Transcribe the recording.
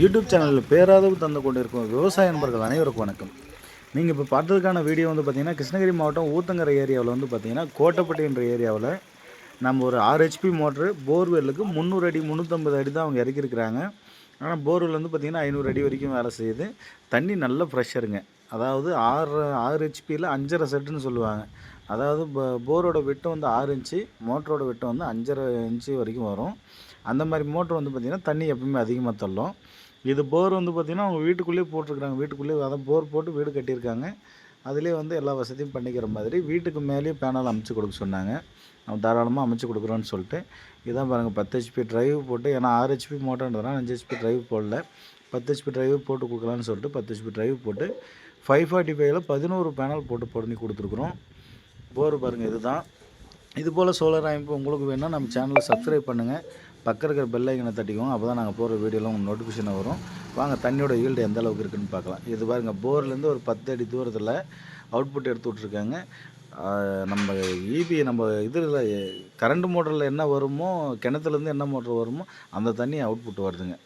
YouTube சேனலில் பேராதவு தந்து கொண்டிருக்கும் விவசாய நண்பர்கள் அனைவருக்கும் வணக்கம். நீங்கள் இப்போ பார்த்ததுக்கான வீடியோ வந்து பார்த்தீங்கன்னா கிருஷ்ணகிரி மாவட்டம் ஊத்தங்கரை ஏரியாவில் வந்து பார்த்தீங்கன்னா கோட்டப்பட்டின்ற ஏரியாவில் நம்ம ஒரு ஆறு ஹெச்பி மோட்ரு போர்வெல்லுக்கு முந்நூறு அடி முந்நூற்றம்பது அடி தான் அவங்க இறக்கியிருக்கிறாங்க. ஆனால் போர்வெல் வந்து பார்த்திங்கன்னா ஐநூறு அடி வரைக்கும் வேலை செய்யுது. தண்ணி நல்ல ப்ரெஷருங்க அதாவது ஆறு ஆறு ஹெச்பியில் அஞ்சரை செட்டுன்னு சொல்லுவாங்க. அதாவது ப- போரோட விட்டம் வந்து ஆறு இன்ச்சு மோட்டரோட விட்டம் வந்து அஞ்சரை இன்ச்சு வரைக்கும் வரும். அந்த மாதிரி மோட்ரு வந்து பார்த்திங்கன்னா தண்ணி எப்பவுமே அதிகமாக தள்ளும். இது போர் வந்து பார்த்திங்கன்னா அவங்க வீட்டுக்குள்ளேயே போட்டிருக்காங்க வீட்டுக்குள்ளேயே அதான் போர் போட்டு வீடு கட்டியிருக்காங்க. அதிலே வந்து எல்லா வசதியும் பண்ணிக்கிற மாதிரி வீட்டுக்கு மேலேயே பேனல் அமைச்சு கொடுக்க சொன்னாங்க. நம்ம தாராளமாக அமைச்சு கொடுக்குறோன்னு சொல்லிட்டு. இதான் பாருங்கள் பத்து ஹெச்பி ட்ரைவ் போட்டு ஏன்னா ஆறு ஹெச்பி மோட்டர்ன்றதுனால அஞ்சு ஹெச்பி ட்ரைவ் போடல. பத்து ஹெச்பி ட்ரைவ் போட்டு கொடுக்கலான்னு சொல்லிட்டு பத்து ஹெச்பி ட்ரைவ் போட்டு ஃபைவ் ஃபார்ட்டி ஃபைவ்ல பதினோரு பேனல் போட்டு பண்ணி கொடுத்துருக்குறோம். போர் பாருங்கள் இதுதான். இது போல் சோலார் அமைப்பு உங்களுக்கு வேணால் நம்ம சேனலை சப்ஸ்கிரைப் பண்ணுங்கள் பக்கம் இருக்கிற பெல் ஐக்கனை தட்டிக்குவோம் அப்போ தான் நாங்கள் போகிற வீடியோலாம் உங்களுக்கு நோட்டிஃபிகேஷன் வரும். வாங்க தண்ணியோட ஈல்டு எந்த அளவுக்கு இருக்குன்னு பார்க்கலாம். இது பாருங்கள் போர்லேருந்து ஒரு பத்து அடி தூரத்தில் அவுட்புட் எடுத்து விட்ருக்காங்க நம்ம ஈபி நம்ம இதில் கரண்ட் மோட்டரில் என்ன வருமோ கிணத்துலேருந்து என்ன மோட்டர் வருமோ அந்த தண்ணி அவுட்புட் வருதுங்க.